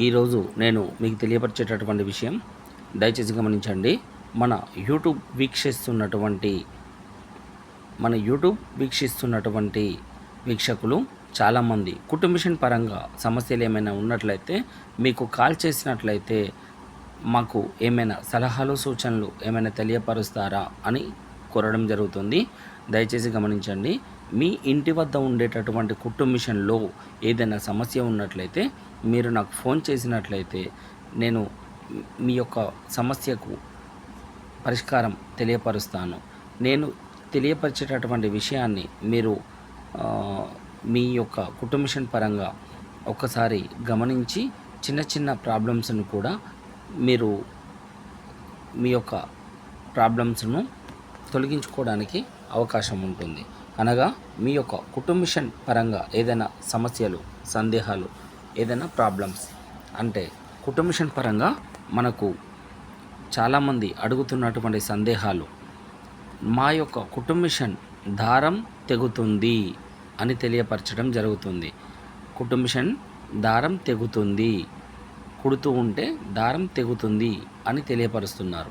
ఈరోజు నేను మీకు తెలియపరిచేటటువంటి విషయం దయచేసి గమనించండి. మన యూట్యూబ్ వీక్షిస్తున్నటువంటి మన యూట్యూబ్ వీక్షిస్తున్నటువంటి వీక్షకులు చాలామంది. కుటుంబిషన్ పరంగా సమస్యలు ఏమైనా ఉన్నట్లయితే మీకు కాల్ చేసినట్లయితే మాకు ఏమైనా సలహాలు సూచనలు ఏమైనా తెలియపరుస్తారా అని కోరడం జరుగుతుంది. దయచేసి గమనించండి. మీ ఇంటి వద్ద ఉండేటటువంటి కుటుంబ మిషన్లో ఏదైనా సమస్య ఉన్నట్లయితే మీరు నాకు ఫోన్ చేసినట్లయితే నేను మీ యొక్క సమస్యకు పరిష్కారం తెలియపరుస్తాను. నేను తెలియపరిచేటటువంటి విషయాన్ని మీరు మీ యొక్క కుటుంబిషన్ పరంగా ఒక్కసారి గమనించి చిన్న చిన్న ప్రాబ్లమ్స్ను కూడా మీరు మీ యొక్క ప్రాబ్లమ్స్ను తొలగించుకోవడానికి అవకాశం ఉంటుంది. అనగా మీ యొక్క కుటుంబిషన్ పరంగా ఏదైనా సమస్యలు సందేహాలు ఏదైనా ప్రాబ్లమ్స్ అంటే కుటుంబషన్ పరంగా మనకు చాలామంది అడుగుతున్నటువంటి సందేహాలు మా యొక్క కుటుంబషన్ దారం తెగుతుంది అని తెలియపరచడం జరుగుతుంది. కుటుంబషన్ దారం తెగుతుంది కుడుతూ ఉంటే దారం తెగుతుంది అని తెలియపరుస్తున్నారు.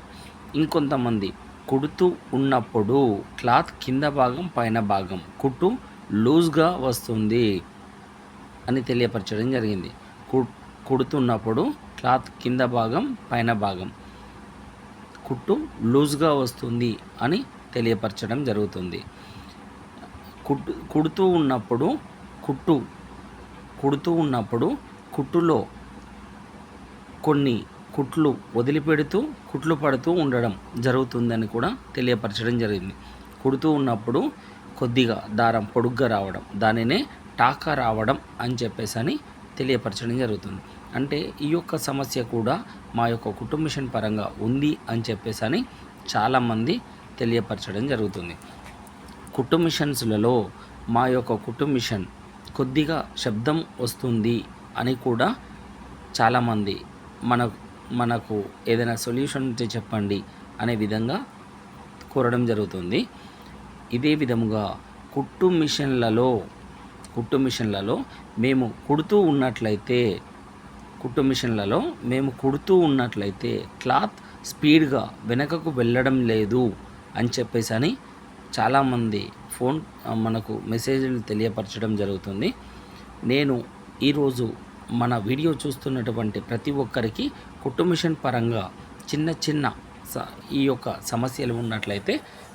ఇంకొంతమంది కుడుతూ ఉన్నప్పుడు క్లాత్ కింద భాగం పైన భాగం కుట్టు లూజ్గా వస్తుంది. అని తెలియపరచడం జరిగింది. కు కుడుతున్నప్పుడు క్లాత్ కింద భాగం పైన భాగం. కుట్టు లూజ్గా వస్తుంది అని తెలియపరచడం జరుగుతుంది. కుట్టు కుడుతూ ఉన్నప్పుడు కుట్టు కుడుతూ ఉన్నప్పుడు కుట్టులో కొన్ని కుట్లు వదిలిపెడుతూ కుట్లు పడుతూ ఉండడం జరుగుతుందని కూడా తెలియపరచడం జరిగింది. కుడుతూ ఉన్నప్పుడు కొద్దిగా దారం పొడుగ్గా రావడం దానినే టాకా రావడం అని చెప్పేసి అని తెలియపరచడం జరుగుతుంది. అంటే ఈ యొక్క సమస్య కూడా మా యొక్క కుటుంబిషన్ పరంగా ఉంది అని చెప్పేసి అని చాలామంది తెలియపరచడం జరుగుతుంది. కుటుంబ మిషన్స్లలో మా యొక్క కుటుంబ మిషన్ కొద్దిగా శబ్దం వస్తుంది అని కూడా చాలామంది మన మనకు ఏదైనా సొల్యూషన్ ఉంటే చెప్పండి అనే విధంగా కోరడం జరుగుతుంది. ఇదే విధముగా కుట్టు మిషన్లలో కుట్టు మిషన్లలో మేము కుడుతూ ఉన్నట్లయితే కుట్టు మిషన్లలో మేము కుడుతూ ఉన్నట్లయితే క్లాత్ స్పీడ్గా వెనకకు వెళ్ళడం లేదు అని చెప్పేసి అని చాలామంది ఫోన్ మనకు మెసేజ్లు తెలియపరచడం జరుగుతుంది. నేను ఈరోజు మన వీడియో చూస్తున్నటువంటి ప్రతి ఒక్కరికి కుటుంబిషన్ పరంగా చిన్న చిన్న స ఈ యొక్క సమస్యలు ఉన్నట్లయితే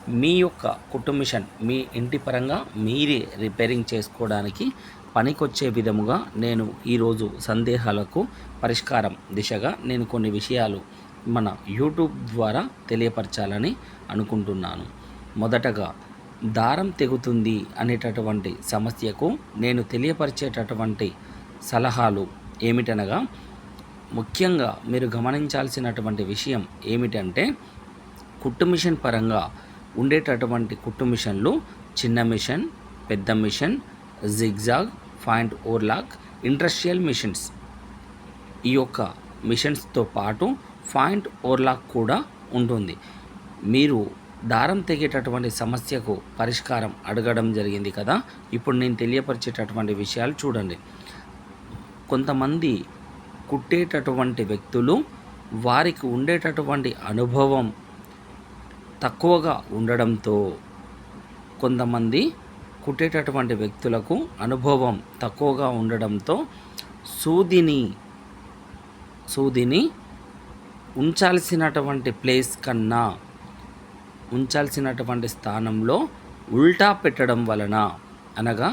మీ యొక్క కుటుంబిషన్ మీ ఇంటి పరంగా మీరే రిపేరింగ్ చేసుకోవడానికి పనికొచ్చే విధముగా నేను ఈరోజు సందేహాలకు పరిష్కారం దిశగా నేను కొన్ని విషయాలు మన యూట్యూబ్ ద్వారా తెలియపరచాలని అనుకుంటున్నాను. మొదటగా దారం తెగుతుంది అనేటటువంటి సమస్యకు నేను తెలియపరిచేటటువంటి సలహాలు ఏమిటనగా ముఖ్యంగా మీరు గమనించాల్సినటువంటి విషయం ఏమిటంటే కుట్టు మిషన్ పరంగా ఉండేటటువంటి కుట్టు మిషన్లు చిన్న మిషన్ పెద్ద machine zigzag point overlock industrial machines. ఈ యొక్క మిషన్స్తో పాటు పాయింట్ ఓర్లాక్ కూడా ఉంటుంది. మీరు దారం తెగేటటువంటి సమస్యకు పరిష్కారం అడగడం జరిగింది కదా? ఇప్పుడు నేను తెలియపరిచేటటువంటి విషయాలు చూడండి. కొంతమంది కుట్టేటటువంటి వ్యక్తులు వారికి ఉండేటటువంటి అనుభవం తక్కువగా ఉండడంతో కొంతమంది కుట్టేటటువంటి వ్యక్తులకు అనుభవం తక్కువగా ఉండడంతో సూదిని సూదిని ఉంచాల్సినటువంటి ప్లేస్ కన్నా ఉంచాల్సినటువంటి స్థానంలో ఉల్టా పెట్టడం వలన అనగా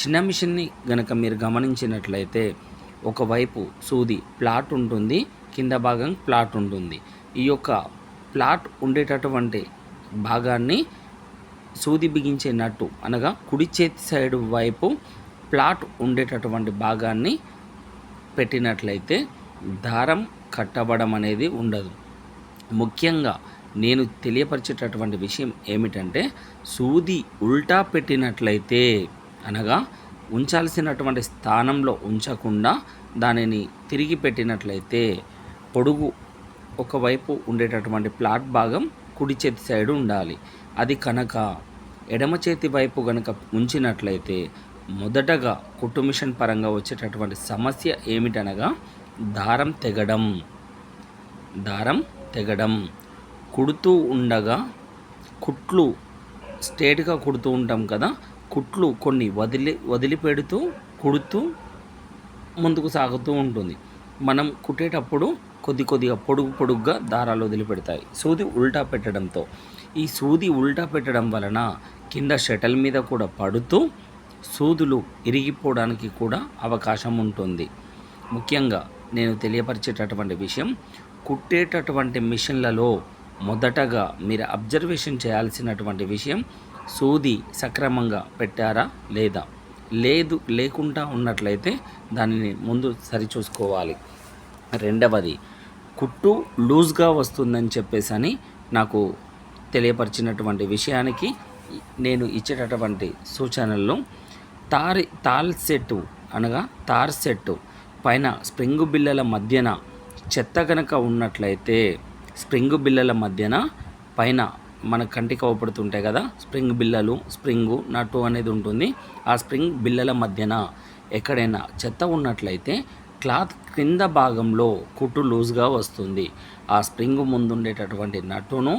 చిన్న మిషన్ని గనక మీరు గమనించినట్లయితే ఒకవైపు సూది ప్లాట్ ఉంటుంది కింద భాగం ప్లాట్ ఉంటుంది. ఈ యొక్క ప్లాట్ ఉండేటటువంటి భాగాన్ని సూది బిగించే నట్టు అనగా కుడి చేతి సైడ్ వైపు ప్లాట్ ఉండేటటువంటి భాగాన్ని పెట్టినట్లయితే దారం కట్టబడం అనేది ఉండదు. ముఖ్యంగా నేను తెలియపరిచేటటువంటి విషయం ఏమిటంటే సూది ఉల్టా పెట్టినట్లయితే అనగా ఉంచాల్సినటువంటి స్థానంలో ఉంచకుండా దానిని తిరిగి పెట్టినట్లయితే పొడుగు ఒకవైపు ఉండేటటువంటి ప్లాట్ భాగం కుడి చేతి సైడ్ ఉండాలి. అది కనుక ఎడమ చేతి వైపు కనుక ఉంచినట్లయితే మొదటగా కుట్టు మిషన్ పరంగా వచ్చేటటువంటి సమస్య ఏమిటనగా దారం తెగడం. దారం తెగడం. కుడుతూ ఉండగా కుట్లు స్ట్రేట్గా కుడుతూ ఉంటాం కదా కుట్లు కొన్ని వదిలి వదిలిపెడుతూ కుడుతూ ముందుకు సాగుతూ ఉంటుంది. మనం కుట్టేటప్పుడు కొద్ది కొద్దిగా పొడుగు పొడుగ్గా దారాలు వదిలిపెడతాయి. సూది ఉల్టా పెట్టడంతో. ఈ సూది ఉల్టా పెట్టడం వలన కింద షటల్ మీద కూడా పడుతూ సూదులు ఇరిగిపోవడానికి కూడా అవకాశం ఉంటుంది. ముఖ్యంగా నేను తెలియపరిచేటటువంటి విషయం కుట్టేటటువంటి మిషన్లలో మొదటగా మీరు అబ్జర్వేషన్ చేయాల్సినటువంటి విషయం సూది సక్రమంగా పెట్టారా లేదా? లేదు లేకుండా ఉన్నట్లయితే దానిని ముందు సరిచూసుకోవాలి. రెండవది కుట్టు లూజ్గా వస్తుందని చెప్పేసి అని నాకు తెలియపరిచినటువంటి విషయానికి నేను ఇచ్చేటటువంటి సూచనల్లో తారి తాల్ సెట్టు అనగా తార్ సెట్టు పైన స్ప్రింగ్ బిల్లల మధ్యన చెత్త కనుక ఉన్నట్లయితే స్ప్రింగ్ బిల్లల మధ్యన పైన మన కంటికి అవపడుతుంటాయి కదా స్ప్రింగ్ బిల్లలు స్ప్రింగు నట్టు అనేది ఉంటుంది. ఆ స్ప్రింగ్ బిల్లల మధ్యన ఎక్కడైనా చెత్త ఉన్నట్లయితే క్లాత్ కింద భాగంలో కుట్టు లూజ్గా వస్తుంది. ఆ స్ప్రింగ్ ముందుండేటటువంటి నట్టును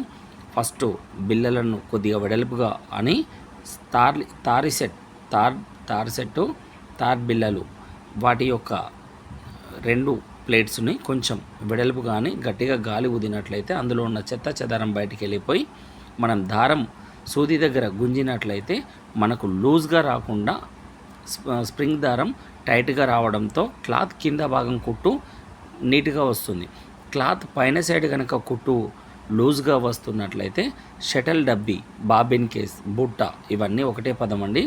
ఫస్ట్ బిల్లలను కొద్దిగా వెడల్పుగా అని తార్ తారి సెట్ తార్ తార్ సెట్టు తార్ బిల్లలు వాటి యొక్క రెండు ప్లేట్స్ని కొంచెం వెడల్పు కానీ గట్టిగా గాలి ఊదినట్లయితే అందులో ఉన్న చెత్త చెదారం బయటికి వెళ్ళిపోయి మనం దారం సూది దగ్గర గుంజినట్లయితే మనకు లూజ్గా రాకుండా స్ప్రింగ్ దారం టైట్గా రావడంతో క్లాత్ కింద భాగం కుట్టు నీట్గా వస్తుంది. క్లాత్ పైన సైడ్ కనుక కుట్టు లూజ్గా వస్తున్నట్లయితే షటల్ డబ్బీ బాబిన్ కేస్ బుట్ట ఇవన్నీ ఒకటే పదం అండి.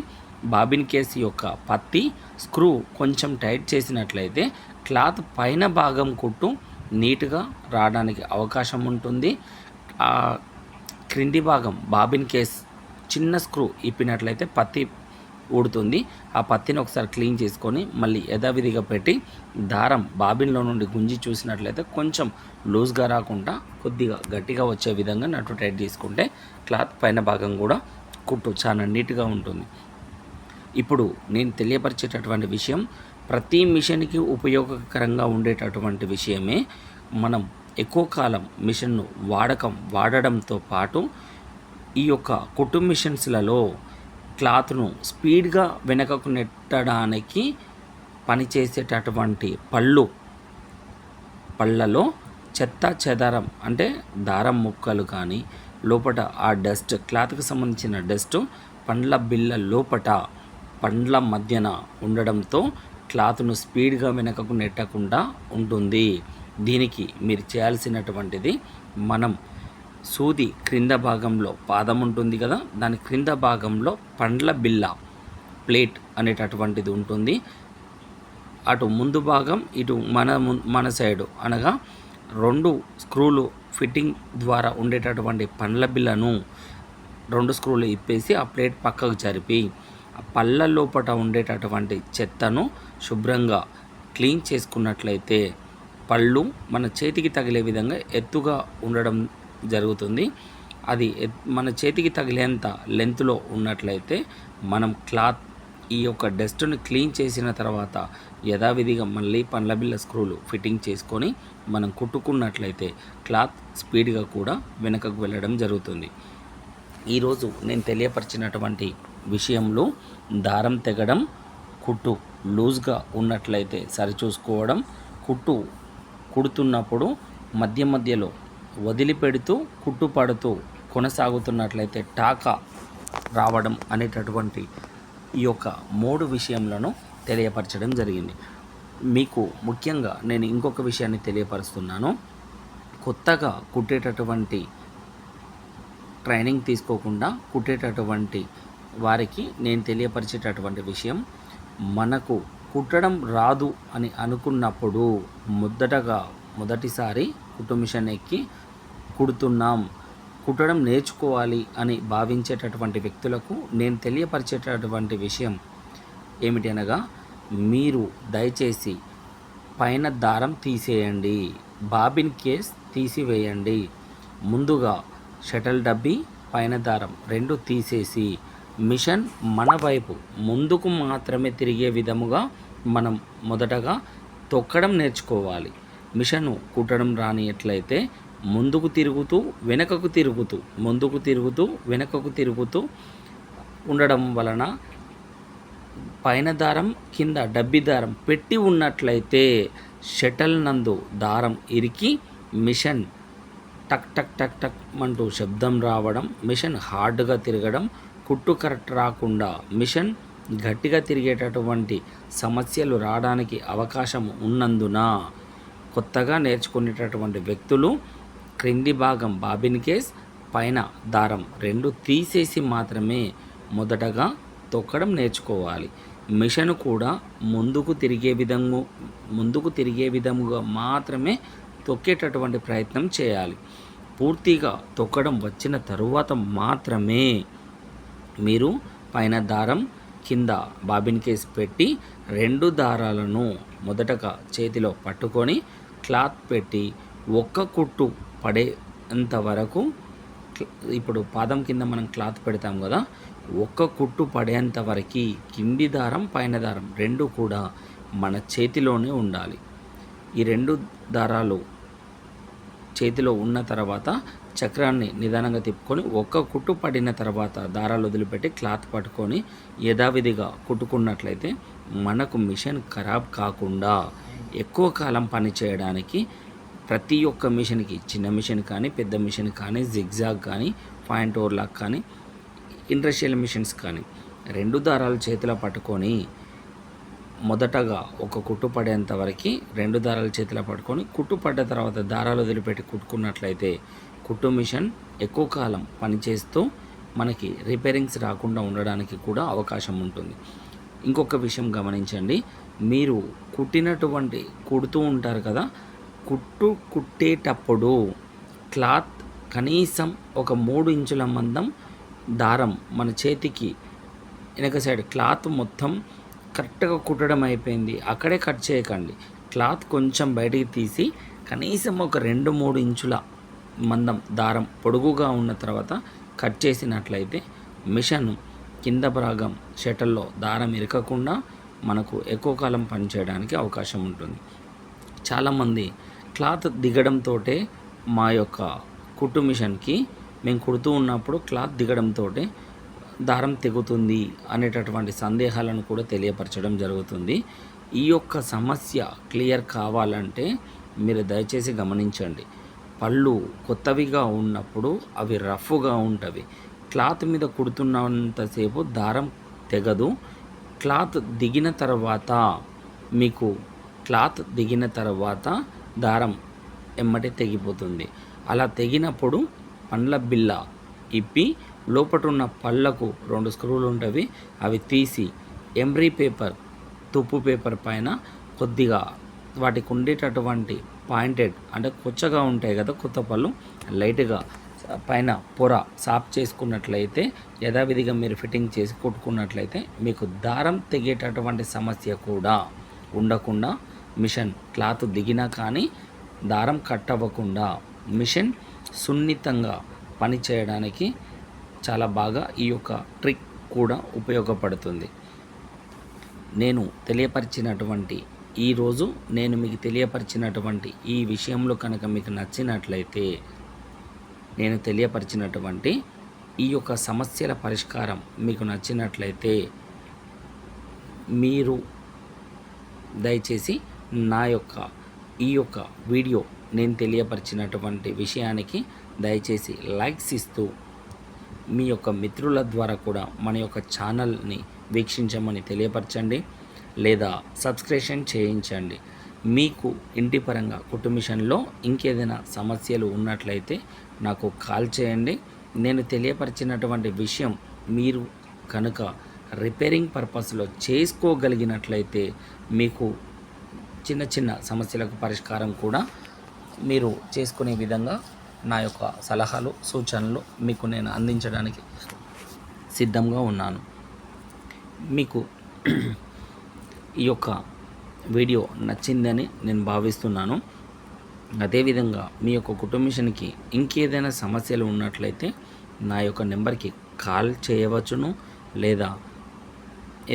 బాబిన్ కేస్ యొక్క పత్తి స్క్రూ కొంచెం టైట్ చేసినట్లయితే క్లాత్ పైన భాగం కుట్టు నీట్గా రావడానికి అవకాశం ఉంటుంది. క్రింది భాగం బాబిన్ కేస్ చిన్న స్క్రూ ఇప్పినట్లయితే పత్తి ఊడుతుంది. ఆ పత్తిని ఒకసారి క్లీన్ చేసుకొని మళ్ళీ యథావిధిగా పెట్టి దారం బాబిన్లో నుండి గుంజి చూసినట్లయితే కొంచెం లూజ్గా రాకుండా కొద్దిగా గట్టిగా వచ్చే విధంగా నట్టు టైట్ చేసుకుంటే క్లాత్ పైన భాగం కూడా కుట్టు చాలా నీట్గా ఉంటుంది. ఇప్పుడు నేను తెలియపరిచేటటువంటి విషయం ప్రతి మిషన్కి ఉపయోగకరంగా ఉండేటటువంటి విషయమే మనం ఎక్కువ కాలం మిషన్ను వాడకం వాడడంతో పాటు ఈ యొక్క కుట్టు మిషన్స్లలో క్లాత్ను స్పీడ్గా వెనకకు నెట్టడానికి పనిచేసేటటువంటి పళ్ళు. పళ్ళలో చెత్త చెదారం అంటే దారం ముక్కలు కానీ లోపట ఆ డస్ట్ క్లాత్కి సంబంధించిన డస్ట్ పండ్ల బిళ్ళ లోపట పండ్ల మధ్యన ఉండడంతో క్లాత్ను స్పీడ్గా వెనకకు నెట్టకుండా ఉంటుంది. దీనికి మీరు చేయాల్సినటువంటిది మనం సూది క్రింద భాగంలో పాదం ఉంటుంది కదా దాని క్రింద భాగంలో పండ్ల బిల్ల ప్లేట్ అనేటటువంటిది ఉంటుంది. అటు ముందు భాగం ఇటు మన ము- మన సైడు. అనగా రెండు స్క్రూలు ఫిట్టింగ్ ద్వారా ఉండేటటువంటి పండ్ల బిల్లను రెండు స్క్రూలు ఇప్పేసి ఆ ప్లేట్ పక్కకు జరిపి ఆ పళ్ళ లోపట ఉండేటటువంటి చెత్తను శుభ్రంగా క్లీన్ చేసుకున్నట్లయితే పళ్ళు మన చేతికి తగిలే విధంగా ఎత్తుగా ఉండడం జరుగుతుంది. అది మన చేతికి తగిలేంత లెంత్లో ఉన్నట్లయితే మనం క్లాత్ ఈ యొక్క డస్ట్ని క్లీన్ చేసిన తర్వాత యథావిధిగా మళ్ళీ పండ్ల బిళ్ళ స్క్రూలు ఫిట్టింగ్ చేసుకొని మనం కుట్టుకున్నట్లయితే క్లాత్ స్పీడ్గా కూడా వెనకకు వెళ్ళడం జరుగుతుంది. ఈరోజు నేను తెలియపరిచినటువంటి విషయంలో దారం తెగడం కుట్టు లూజ్గా ఉన్నట్లయితే సరిచూసుకోవడం కుట్టు కుడుతున్నప్పుడు మధ్య మధ్యలో వదిలిపెడుతూ కుట్టుపడుతూ కొనసాగుతున్నట్లయితే టాకా రావడం అనేటటువంటి ఈ యొక్క మూడు విషయంలను తెలియపరచడం జరిగింది. మీకు ముఖ్యంగా నేను ఇంకొక విషయాన్ని తెలియపరుస్తున్నాను. కొత్తగా కుట్టేటటువంటి ట్రైనింగ్ తీసుకోకుండా కుట్టేటటువంటి వారికి నేను తెలియపరిచేటటువంటి విషయం మనకు కుట్టడం రాదు అని అనుకున్నప్పుడు మొదటగా మొదటిసారి కుట్టు మిషన్ ఎక్కి కుడుతున్నాం. కుట్టడం నేర్చుకోవాలి అని భావించేటటువంటి వ్యక్తులకు నేను తెలియపరిచేటటువంటి విషయం ఏమిటి అనగా మీరు దయచేసి పైన దారం తీసేయండి బాబిన్ కేస్ తీసివేయండి. ముందుగా షటల్ డబ్బీ పైన దారం రెండు తీసేసి మిషన్ మన వైపు ముందుకు మాత్రమే తిరిగే విధముగా మనం మొదటగా తొక్కడం నేర్చుకోవాలి. మిషన్ కుట్టడం రాని ఎట్లయితే ముందుకు తిరుగుతూ వెనకకు తిరుగుతూ ముందుకు తిరుగుతూ వెనకకు తిరుగుతూ ఉండడం వలన పైన దారం కింద డబ్బి దారం పెట్టి ఉన్నట్లయితే షటల్ నందు దారం ఇరికి మిషన్ టక్ టక్ టక్ టక్ అంటూ శబ్దం రావడం మిషన్ హార్డ్గా తిరగడం కుట్టు కరెక్ట్ రాకుండా మిషన్ గట్టిగా తిరిగేటటువంటి సమస్యలు రావడానికి అవకాశం ఉన్నందున కొత్తగా నేర్చుకునేటటువంటి వ్యక్తులు క్రింది భాగం బాబిన్ కేస్ పైన దారం రెండు తీసేసి మాత్రమే మొదటగా తొక్కడం నేర్చుకోవాలి. మిషన్ కూడా ముందుకు తిరిగే విధము ముందుకు తిరిగే విధముగా మాత్రమే తొక్కేటటువంటి ప్రయత్నం చేయాలి. పూర్తిగా తొక్కడం వచ్చిన తరువాత మాత్రమే మీరు పైన దారం కింద బాబిన్ కేస్ పెట్టి రెండు దారాలను మొదటగా చేతిలో పట్టుకొని క్లాత్ పెట్టి ఒక్క కుట్టు పడేంత వరకు ఇప్పుడు పాదం కింద మనం క్లాత్ పెడతాం కదా ఒక్క కుట్టు పడేంత వరకు కింది దారం పైన దారం రెండు కూడా మన చేతిలోనే ఉండాలి. ఈ రెండు దారాలు చేతిలో ఉన్న తర్వాత చక్రాన్ని నిదానంగా తిప్పుకొని ఒక్క కుట్టు పడిన తర్వాత దారాలు వదిలిపెట్టి క్లాత్ పట్టుకొని యథావిధిగా కుట్టుకున్నట్లయితే మనకు మిషన్ ఖరాబ్ కాకుండా ఎక్కువ కాలం పని చేయడానికి ప్రతి ఒక్క మిషన్కి చిన్న మిషన్ కానీ పెద్ద మిషన్ కానీ జిగ్జాగ్ కానీ పాయింట్ ఓవర్లాక్ కానీ ఇండస్ట్రియల్ మిషన్స్ కానీ రెండు దారాలు చేతిలో పట్టుకొని మొదటగా ఒక కుట్టు పడేంత వరకు రెండు దారాలు చేతిలో పట్టుకొని కుట్టు పడ్డ తర్వాత దారాలు వదిలిపెట్టి కుట్టుకున్నట్లయితే కుట్టు మిషన్ ఎక్కువ కాలం పనిచేస్తూ మనకి రిపేరింగ్స్ రాకుండా ఉండడానికి కూడా అవకాశం ఉంటుంది. ఇంకొక విషయం గమనించండి. మీరు కుట్టినటువంటి కుడుతూ ఉంటారు కదా కుట్టు కుట్టేటప్పుడు క్లాత్ కనీసం ఒక మూడు ఇంచుల మందం దారం మన చేతికి వెనక సైడ్ క్లాత్ మొత్తం కరెక్ట్గా కుట్టడం అయిపోయింది. అక్కడే కట్ చేయకండి. క్లాత్ కొంచెం బయటికి తీసి కనీసం ఒక రెండు మూడు ఇంచుల మందం దారం పొడుగుగా ఉన్న తర్వాత కట్ చేసినట్లయితే మిషన్ కింద భాగం షటల్లో దారం ఇరకకుండా మనకు ఎక్కువ కాలం పనిచేయడానికి అవకాశం ఉంటుంది. చాలామంది క్లాత్ దిగడంతో మా యొక్క కుట్టు మిషన్కి మేము కుడుతూ ఉన్నప్పుడు క్లాత్ దిగడంతో దారం తెగుతుంది అనేటటువంటి సందేహాలను కూడా తెలియపరచడం జరుగుతుంది. ఈ యొక్క సమస్య క్లియర్ కావాలంటే మీరు దయచేసి గమనించండి. పళ్ళు కొత్తవిగా ఉన్నప్పుడు అవి రఫ్గా ఉంటవి. క్లాత్ మీద కుడుతున్నంతసేపు దారం తెగదు. క్లాత్ దిగిన తర్వాత మీకు క్లాత్ దిగిన తర్వాత దారం ఎమ్మటే తెగిపోతుంది. అలా తెగినప్పుడు పండ్ల బిల్ల ఇప్పి లోపట ఉన్న పళ్ళకు రెండు స్క్రూలు ఉంటవి అవి తీసి ఎంబ్రీ పేపర్ తుప్పు పేపర్ పైన కొద్దిగా వాటికి ఉండేటటువంటి పాయింటెడ్ అంటే కొచ్చగా ఉంటాయి కదా కొత్త పళ్ళు లైట్గా పైన పొర సాఫ్ చేసుకున్నట్లయితే యథావిధిగా మీరు ఫిట్టింగ్ చేసి కొట్టుకున్నట్లయితే మీకు దారం తెగేటటువంటి సమస్య కూడా ఉండకుండా మిషన్. క్లాత్ దిగినా కానీ దారం కట్ అవ్వకుండా మిషన్ సున్నితంగా పనిచేయడానికి చాలా బాగా ఈ యొక్క ట్రిక్ కూడా ఉపయోగపడుతుంది. నేను తెలియపరిచినటువంటి ఈరోజు నేను మీకు తెలియపరిచినటువంటి ఈ విషయంలో కనుక మీకు నచ్చినట్లయితే నేను తెలియపరిచినటువంటి ఈ యొక్క సమస్యల పరిష్కారం మీకు నచ్చినట్లయితే మీరు దయచేసి నా యొక్క ఈ యొక్క వీడియో నేను తెలియపరిచినటువంటి విషయానికి దయచేసి లైక్స్ ఇస్తూ మీ యొక్క మిత్రుల ద్వారా కూడా మన యొక్క ఛానల్ని వీక్షించమని తెలియపరచండి లేదా సబ్స్క్రిప్షన్ చేయించండి. మీకు ఇంటి పరంగా కుటుంబిషన్లో ఇంకేదైనా సమస్యలు ఉన్నట్లయితే నాకు కాల్ చేయండి. నేను తెలియపరిచినటువంటి విషయం మీరు కనుక రిపేరింగ్ పర్పస్లో చేసుకోగలిగినట్లయితే మీకు చిన్న చిన్న సమస్యలకు పరిష్కారం కూడా మీరు చేసుకునే విధంగా నా యొక్క సలహాలు సూచనలు మీకు నేను అందించడానికి సిద్ధంగా ఉన్నాను. మీకు ఈ యొక్క వీడియో నచ్చిందని నేను భావిస్తున్నాను. అదేవిధంగా మీ యొక్క కుటుంబిషన్కి ఇంకేదైనా సమస్యలు ఉన్నట్లయితే నా యొక్క నెంబర్కి కాల్ చేయవచ్చును లేదా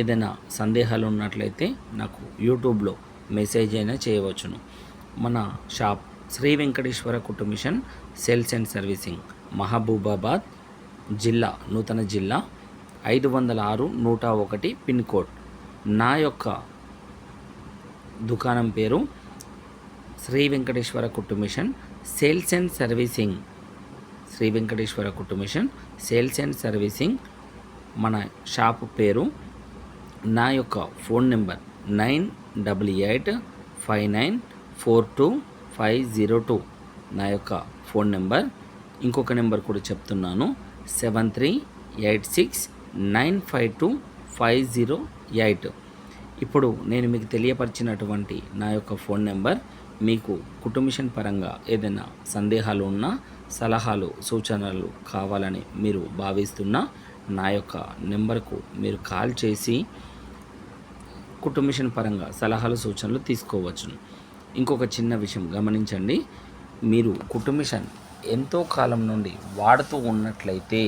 ఏదైనా సందేహాలు ఉన్నట్లయితే నాకు యూట్యూబ్లో మెసేజ్ అయినా చేయవచ్చును. మన షాప్ శ్రీ వెంకటేశ్వర కుటుంబిషన్ సేల్స్ అండ్ సర్వీసింగ్ మహబూబాబాద్ జిల్లా నూతన జిల్లా ఐదు వందల ఆరు నూట ఒకటి పిన్ కోడ్. నా యొక్క దుకాణం పేరు Shri Venkateswara కుటుంబిషన్ sales and servicing. Shri Venkateswara కుటుంబిషన్ sales and servicing మన షాప్ పేరు నా యొక్క phone number nine double eight five nine four two five zero two నా యొక్క ఫోన్ నెంబర్. ఇంకొక నెంబర్ కూడా చెప్తున్నాను. Seven three eight six nine five two five zero eight. ఇప్పుడు నేను మీకు తెలియపరిచినటువంటి నా యొక్క ఫోన్ నెంబర్. మీకు కుటుంబిషన్ పరంగా ఏదైనా సందేహాలు ఉన్నా సలహాలు సూచనలు కావాలని మీరు భావిస్తున్నా నా యొక్క నెంబర్కు మీరు కాల్ చేసి కుటుంబిషన్ పరంగా సలహాలు సూచనలు తీసుకోవచ్చును. ఇంకొక చిన్న విషయం గమనించండి. మీరు కుటుంబిషన్ ఎంతో కాలం నుండి వాడుతూ ఉన్నట్లయితే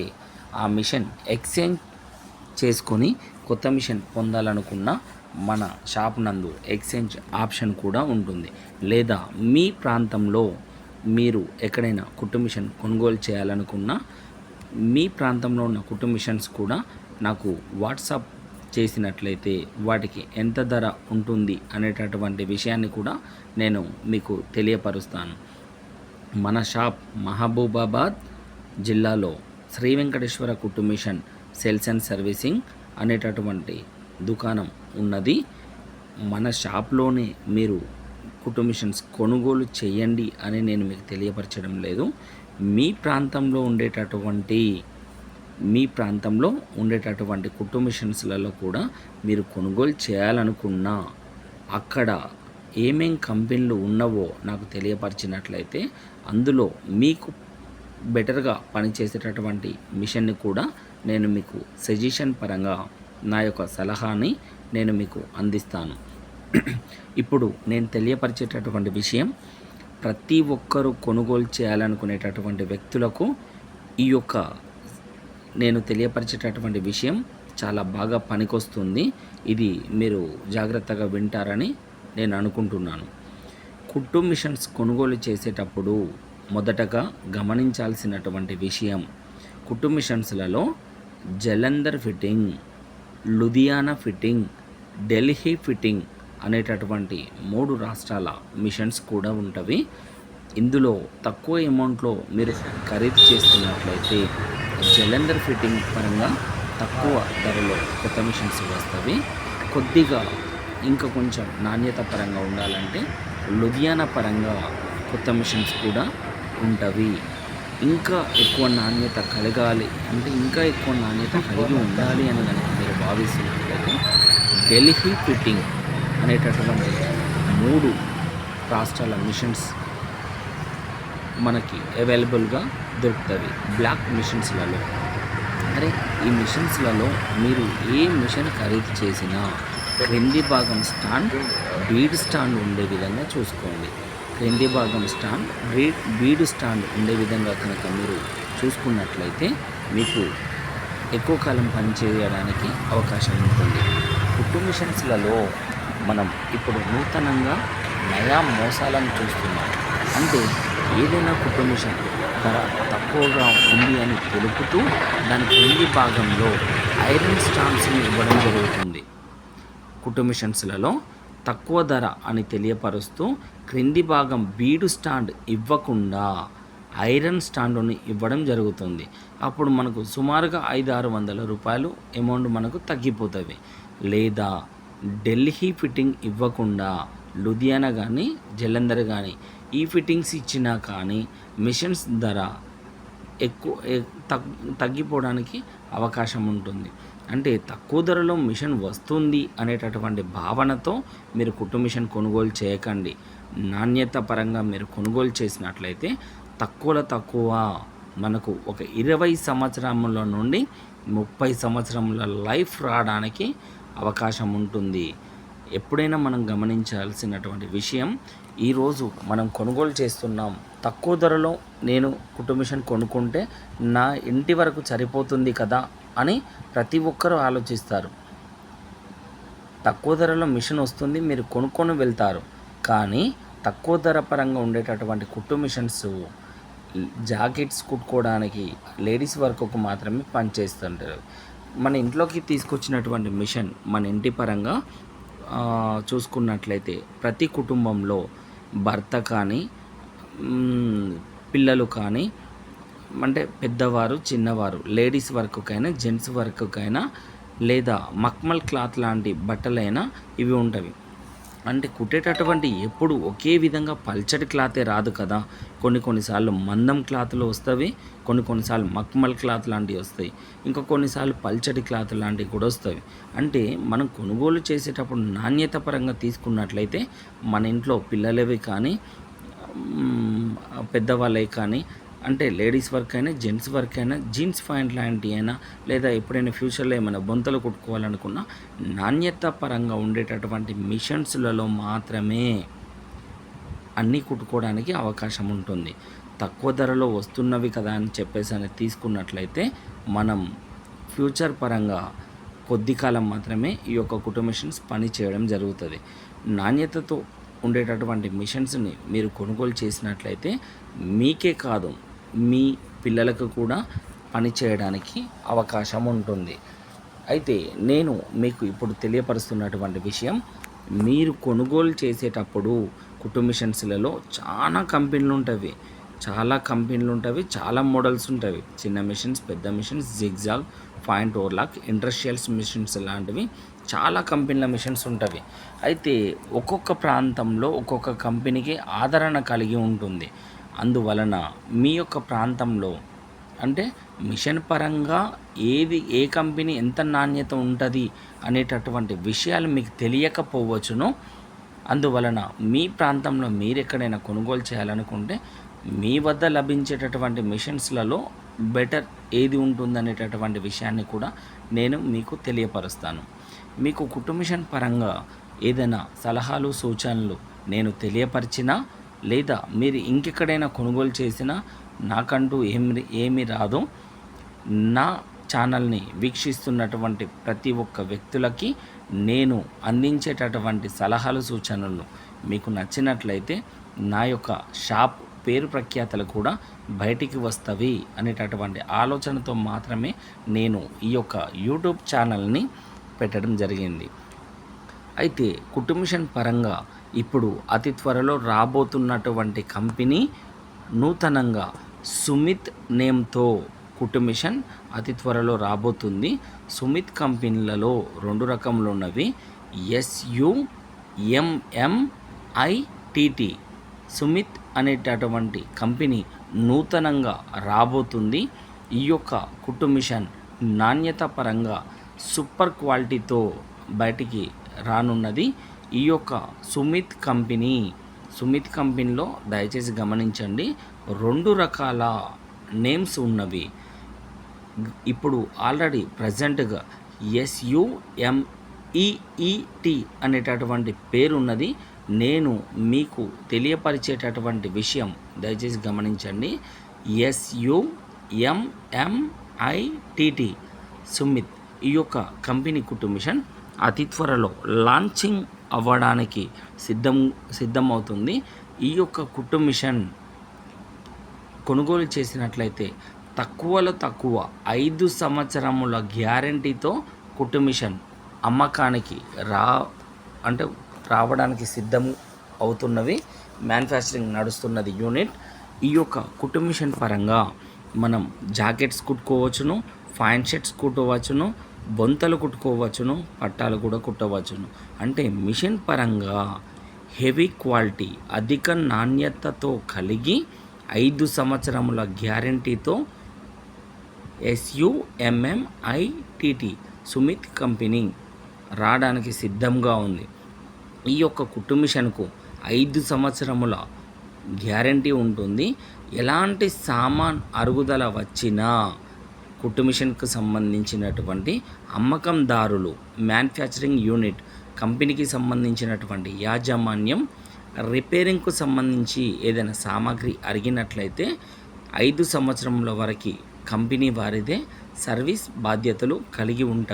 ఆ మిషన్ ఎక్స్చేంజ్ చేసుకొని కొత్త మిషన్ పొందాలనుకున్న మన షాప్ నందు ఎక్స్చేంజ్ ఆప్షన్ కూడా ఉంటుంది. లేదా మీ ప్రాంతంలో మీరు ఎక్కడైనా కుట్టు మిషన్ కొనుగోలు చేయాలనుకున్నా మీ ప్రాంతంలో ఉన్న కుటుంబిషన్స్ మిషన్స్ కూడా నాకు వాట్సాప్ చేసినట్లయితే వాటికి ఎంత ధర ఉంటుంది అనేటటువంటి విషయాన్ని కూడా నేను మీకు తెలియపరుస్తాను. మన షాప్ మహబూబాబాద్ జిల్లాలో శ్రీ వెంకటేశ్వర కుట్టు మిషన్ సేల్స్ అండ్ సర్వీసింగ్ అనేటటువంటి దుకాణం ఉన్నది. మన షాప్లోనే మీరు కుట్టు మిషన్స్ కొనుగోలు చేయండి అని నేను మీకు తెలియపరచడం లేదు. మీ ప్రాంతంలో ఉండేటటువంటి మీ ప్రాంతంలో ఉండేటటువంటి కుట్టు మిషన్స్లలో కూడా మీరు కొనుగోలు చేయాలనుకున్నా అక్కడ ఏమేం కంపెనీలు ఉన్నవో నాకు తెలియపరిచినట్లయితే అందులో మీకు బెటర్గా పనిచేసేటటువంటి మిషన్ని కూడా నేను మీకు సజెషన్ పరంగా నా యొక్క సలహాని నేను మీకు అందిస్తాను. ఇప్పుడు నేను తెలియపరిచేటటువంటి విషయం ప్రతి ఒక్కరూ కొనుగోలు చేయాలనుకునేటటువంటి వ్యక్తులకు ఈ యొక్క నేను తెలియపరిచేటటువంటి విషయం చాలా బాగా పనికొస్తుంది. ఇది మీరు జాగ్రత్తగా వింటారని నేను అనుకుంటున్నాను. కుట్టు మిషన్స్ కొనుగోలు చేసేటప్పుడు మొదటగా గమనించాల్సినటువంటి విషయం కుట్టు మిషన్స్లలో Jalandhar fitting Ludhiana fitting Delhi fitting అనేటటువంటి మూడు రాష్ట్రాల మిషన్స్ కూడా ఉంటవి. ఇందులో తక్కువ అమౌంట్లో మీరు ఖరీదు చేస్తున్నట్లయితే జలెండర్ ఫిట్టింగ్ పరంగా తక్కువ ధరలో కొత్త మిషన్స్ వస్తవి కొద్దిగా ఇంకా కొంచెం నాణ్యత పరంగా ఉండాలంటే లుధియానా పరంగా కొత్త మిషన్స్ కూడా ఉంటవి ఇంకా ఎక్కువ నాణ్యత కలగాలి అంటే ఇంకా ఎక్కువ నాణ్యత కలిగి ఉండాలి అని కనుక మీరు భావిస్తున్నట్లయితే ఢిల్లీ ఫిట్టింగ్ అనేటటువంటి మూడు రాష్ట్రాల మిషన్స్ మనకి అవైలబుల్గా దొరుకుతుంది. బ్లాక్ మిషన్స్లలో అరే ఈ మిషన్స్లలో మీరు ఏ మిషన్ ఖరీదు చేసినా క్రింది భాగం స్టాండ్ బీడ్ స్టాండ్ ఉండే విధంగా చూసుకోండి. క్రింది భాగం స్టాండ్ బీడ్ బీడ్ స్టాండ్ ఉండే విధంగా కనుక మీరు చూసుకున్నట్లయితే మీకు ఎక్కువ కాలం పనిచేయడానికి అవకాశం ఉంటుంది. కుట్టు మిషన్స్లలో మనం ఇప్పుడు నూతనంగా నయా మోసాలను చూస్తున్నాం. అంటే ఏదైనా కుట్టు మిషన్ ధర తక్కువగా ఉంది అని తెలుపుతూ దాని క్రింది భాగంలో ఐరన్ స్టాంప్స్ని ఇవ్వడం జరుగుతుంది. కుట్టు తక్కువ ధర అని తెలియపరుస్తూ క్రింది భాగం బీడు స్టాండ్ ఇవ్వకుండా ఐరన్ స్టాండ్ని ఇవ్వడం జరుగుతుంది. అప్పుడు మనకు సుమారుగా ఐదు ఆరు వందల రూపాయలు అమౌంట్ మనకు తగ్గిపోతుంది. లేదా ఢిల్లీ ఫిట్టింగ్ ఇవ్వకుండా లుధియానా కానీ జలంధర్ కానీ ఈ ఫిట్టింగ్స్ ఇచ్చినా కానీ మిషన్స్ ధర ఎక్కువ తగ్ తగ్గిపోవడానికి అవకాశం ఉంటుంది. అంటే తక్కువ ధరలో మిషన్ వస్తుంది అనేటటువంటి భావనతో మీరు కుట్టు మిషన్ కొనుగోలు చేయకండి. నాణ్యత పరంగా మీరు కొనుగోలు చేసినట్లయితే తక్కువలో తక్కువ మనకు ఒక ఇరవై సంవత్సరముల నుండి ముప్పై సంవత్సరముల లైఫ్ రావడానికి అవకాశం ఉంటుంది. ఎప్పుడైనా మనం గమనించాల్సినటువంటి విషయం ఈరోజు మనం కొనుగోలు చేస్తున్నాం. తక్కువ ధరలో నేను కుటుంబిషన్ కొనుక్కుంటే నా ఇంటి వరకు సరిపోతుంది కదా అని ప్రతి ఒక్కరూ ఆలోచిస్తారు. తక్కువ ధరలో మిషన్ వస్తుంది మీరు కొనుక్కొని వెళ్తారు. కానీ తక్కువ ధర పరంగా ఉండేటటువంటి కుట్టు మిషన్స్ జాకెట్స్ కుట్టుకోవడానికి లేడీస్ వర్క్కు మాత్రమే పనిచేస్తుంటారు. మన ఇంట్లోకి తీసుకొచ్చినటువంటి మిషన్ మన ఇంటి పరంగా చూసుకున్నట్లయితే ప్రతి కుటుంబంలో భర్త కానీ పిల్లలు కానీ అంటే పెద్దవారు చిన్నవారు లేడీస్ వర్క్కైనా జెంట్స్ వర్క్కైనా లేదా మక్మల్ క్లాత్ లాంటి బట్టలైనా ఇవి ఉంటవి అంటే కుట్టేటటువంటి ఎప్పుడు ఒకే విధంగా పల్చటి క్లాతే రాదు కదా. కొన్ని కొన్నిసార్లు మందం క్లాత్లు వస్తాయి కొన్ని కొన్నిసార్లు మక్మల్ క్లాత్ లాంటివి వస్తాయి ఇంకా కొన్నిసార్లు పల్చటి క్లాత్ లాంటివి కూడా వస్తాయి. అంటే మనం కొనుగోలు చేసేటప్పుడు నాణ్యత పరంగా తీసుకున్నట్లయితే మన ఇంట్లో పిల్లలవి కానీ పెద్దవాళ్ళవి కానీ అంటే లేడీస్ వర్క్ అయినా జెంట్స్ వర్క్ అయినా జీన్స్ ప్యాంట్ లాంటివి అయినా లేదా ఎప్పుడైనా ఫ్యూచర్లో ఏమైనా బొంతలు కుట్టుకోవాలనుకున్నా నాణ్యత పరంగా ఉండేటటువంటి మిషన్స్లలో మాత్రమే అన్నీ కుట్టుకోవడానికి అవకాశం ఉంటుంది. తక్కువ ధరలో వస్తున్నవి కదా అని చెప్పేసి అని తీసుకున్నట్లయితే మనం ఫ్యూచర్ పరంగా కొద్ది కాలం మాత్రమే ఈ యొక్క కుటుంబ మిషన్స్ పని చేయడం జరుగుతుంది. నాణ్యతతో ఉండేటటువంటి మిషన్స్ని మీరు కొనుగోలు చేసినట్లయితే మీకే కాదు మీ పిల్లలకు కూడా పనిచేయడానికి అవకాశం ఉంటుంది. అయితే నేను మీకు ఇప్పుడు తెలియపరుస్తున్నటువంటి విషయం మీరు కొనుగోలు చేసేటప్పుడు కుటుంబిషన్స్లలో మిషన్స్లలో చాలా కంపెనీలు ఉంటాయి చాలా కంపెనీలు ఉంటాయి చాలా మోడల్స్ ఉంటాయి చిన్న మిషన్స్ పెద్ద machines zigzag point overlock industrials machines లాంటివి చాలా కంపెనీల మిషన్స్ ఉంటుంది అయితే ఒక్కొక్క ప్రాంతంలో ఒక్కొక్క కంపెనీకి ఆదరణ కలిగి ఉంటుంది. అందువలన మీ యొక్క ప్రాంతంలో అంటే మిషన్ పరంగా ఏది ఏ కంపెనీ ఎంత నాణ్యత ఉంటుంది అనేటటువంటి విషయాలు మీకు తెలియకపోవచ్చును. అందువలన మీ ప్రాంతంలో మీరు ఎక్కడైనా కొనుగోలు చేయాలనుకుంటే మీ వద్ద లభించేటటువంటి మిషన్స్లలో బెటర్ ఏది ఉంటుందనేటటువంటి విషయాన్ని కూడా నేను మీకు తెలియపరుస్తాను. మీకు కుటుంబిషన్ పరంగా ఏదైనా సలహాలు సూచనలు నేను తెలియపరిచినా లేదా మీరు ఇంకెక్కడైనా కొనుగోలు చేసినా నాకంటూ ఏమి ఏమి రాదు. నా ఛానల్ని వీక్షిస్తున్నటువంటి ప్రతి ఒక్క వ్యక్తులకి నేను అందించేటటువంటి సలహాలు సూచనలు మీకు నచ్చినట్లయితే నా యొక్క షాప్ పేరు ప్రఖ్యాతలు కూడా బయటికి వస్తవి అనేటటువంటి ఆలోచనతో మాత్రమే నేను ఈ యొక్క యూట్యూబ్ ఛానల్ని పెట్టడం జరిగింది. అయితే కుటుంబిషన్ పరంగా ఇప్పుడు అతి త్వరలో రాబోతున్నటువంటి కంపెనీ నూతనంగా సుమిత్ నేమ్తో కుటుంబిషన్ అతి త్వరలో రాబోతుంది. సుమిత్ కంపెనీలలో రెండు రకములు ఉన్నవి ఎస్యుఎంఎంఐటిటి సుమిత్ అనేటటువంటి కంపెనీ నూతనంగా రాబోతుంది. ఈ యొక్క కుటుంబిషన్ నాణ్యత పరంగా సూపర్ క్వాలిటీతో బయటికి రానున్నది ఈ యొక్క సుమిత్ కంపెనీ. సుమిత్ కంపెనీలో దయచేసి గమనించండి రెండు రకాల నేమ్స్ ఉన్నవి. ఇప్పుడు ఆల్రెడీ ప్రజెంట్గా ఎస్యుఎంఈఈటి అనేటటువంటి పేరున్నది. నేను మీకు తెలియపరిచేటటువంటి విషయం దయచేసి గమనించండి. ఎస్యుఎంఎంఐటిటి సుమిత్. ఈ యొక్క కంపెనీ కుట్టు మిషన్ అతి త్వరలో లాంచింగ్ అవ్వడానికి సిద్ధం సిద్ధమవుతుంది. ఈ యొక్క కుట్టు మిషన్ కొనుగోలు చేసినట్లయితే తక్కువలో తక్కువ ఐదు సంవత్సరముల గ్యారంటీతో కుట్టు మిషన్ అమ్మకానికి రా అంటే రావడానికి సిద్ధం అవుతున్నవి. మ్యానుఫ్యాక్చరింగ్ నడుస్తున్నది యూనిట్. ఈ యొక్క కుట్టు మిషన్ పరంగా మనం జాకెట్స్ కుట్టుకోవచ్చును ఫైన్ షర్ట్స్ కుట్టవచ్చును బొంతలు కుట్టుకోవచ్చును పట్టాలు కూడా కుట్టవచ్చును. అంటే మిషన్ పరంగా హెవీ క్వాలిటీ అధిక నాణ్యతతో కలిగి ఐదు సంవత్సరముల గ్యారంటీతో ఎస్యుఎంఎంఐటిటి సుమిత్ కంపెనీ రావడానికి సిద్ధంగా ఉంది. ఈ యొక్క కుట్టు మిషన్కు ఐదు సంవత్సరముల గ్యారంటీ ఉంటుంది. ఎలాంటి సామాన్ అరుగుదల వచ్చినా కుట్టు మిషన్కు సంబంధించినటువంటి అమ్మకందారులు మ్యానుఫ్యాక్చరింగ్ యూనిట్ కంపెనీకి సంబంధించినటువంటి యాజమాన్యం రిపేరింగ్కు సంబంధించి ఏదైనా సామాగ్రి అరిగినట్లయితే ఐదు సంవత్సరముల వరకు కంపెనీ వారిదే సర్వీస్ బాధ్యతలు కలిగి ఉంటాయి